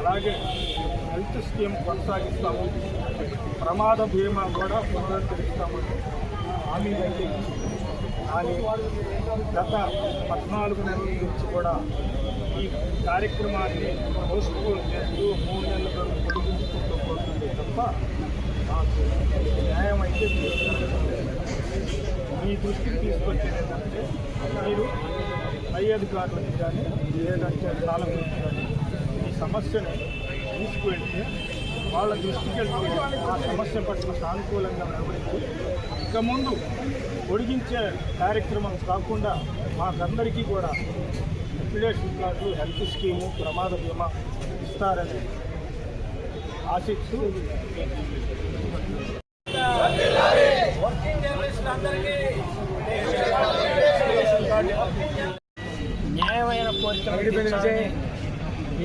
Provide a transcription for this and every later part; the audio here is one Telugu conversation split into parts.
అలాగే హెల్త్ స్కీమ్ కొనసాగిస్తాము. ప్రమాద బీమా కూడా పునరుద్ధరిస్తామని హామీ కానీ గత పద్నాలుగు నెలల నుంచి కూడా ఈ కార్యక్రమాన్ని పోస్ట్పోన్ చేస్తూ మూడు నెలల వరకు పొడిగించుకుంటూ పోతుంది తప్ప మాకు న్యాయం అయితే మీ దృష్టికి తీసుకొచ్చేది ఏంటంటే మీరు పై అధికారులకు కానీ లేదంటే పాలకులకు కానీ ఈ సమస్యను తీసుకువెళ్తే వాళ్ళ దృష్టికి వెళ్ళి ఆ సమస్య పట్ల సానుకూలంగా వ్యవహరించి ఇక ముందు పొడిగించే కార్యక్రమం కాకుండా మాకందరికీ కూడా లిక్విడేషన్ కార్డు హెల్త్ స్కీము ప్రమాద బీమా ఇస్తారని ఆశిస్తూ వర్కింగ్ జర్నలిస్ట్ అందరికీ కోరికలు తీర్చాలని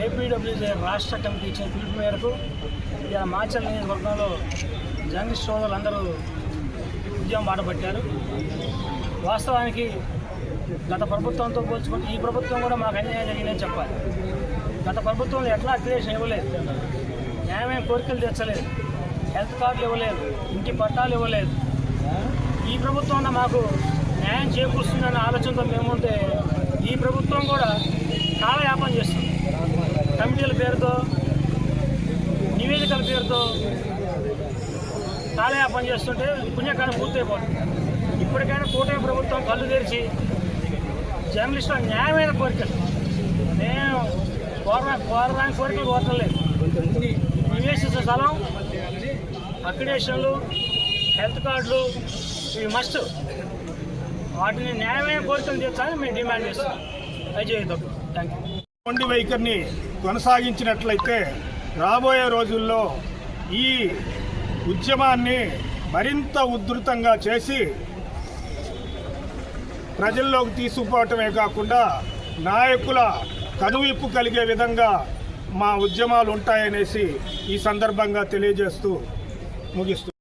ఏపీడబ్ల్యూజే రాష్ట్ర కమిటీ ఇచ్చిన పిలుపు మేరకు ఇలా మాచల్ నియోజకవర్గంలో జర్నలిస్ట్ సోదరులందరూ ఉద్యమం బాటపట్టారు. వాస్తవానికి గత ప్రభుత్వంతో పోల్చుకుంటే ఈ ప్రభుత్వం కూడా మాకు అన్యాయం జరిగిందని చెప్పాలి. గత ప్రభుత్వంలో ఎట్లా అక్రియేషన్ ఇవ్వలేదు. న్యాయమైన కోరికలు తెచ్చలేదు హెల్త్ కార్డులు ఇవ్వలేదు. ఇంటి పట్టాలు ఇవ్వలేదు. ఈ ప్రభుత్వం మాకు న్యాయం చేకూరుస్తుందన్న ఆలోచనతో మేముంటే ఈ ప్రభుత్వం కూడా కమిటీల పేరుతో నివేదికల పేరుతో కాలయాపన చేస్తుంటే పుణ్యకాలం పూర్తయిపోతుంది. ఇప్పటికైనా కూటమి ప్రభుత్వం కళ్ళు తెరిచి జర్నలిస్టుల న్యాయమైన కోరికలు. నేను కోరడా కోరడానికి కోరికలు కోరలేదు నివేశించిన స్థలం అక్రిడేషన్లు హెల్త్ కార్డులు ఇవి మస్ట్ వాటిని న్యాయమైన కోరికలు తీర్చాలని మేము డిమాండ్ చేస్తాం అజయ్ థ్యాంక్ యూ వండి వైఖరిని కొనసాగించినట్లయితే రాబోయే రోజుల్లో ఈ ఉద్యమాన్ని మరింత ఉధృతంగా చేసి ప్రజల్లోకి తీసుకుపోవటమే కాకుండా నాయకుల కనువిప్పు కలిగే విధంగా మా ఉద్యమాలు ఉంటాయనేసి ఈ సందర్భంగా తెలియజేస్తూ ముగిస్తూ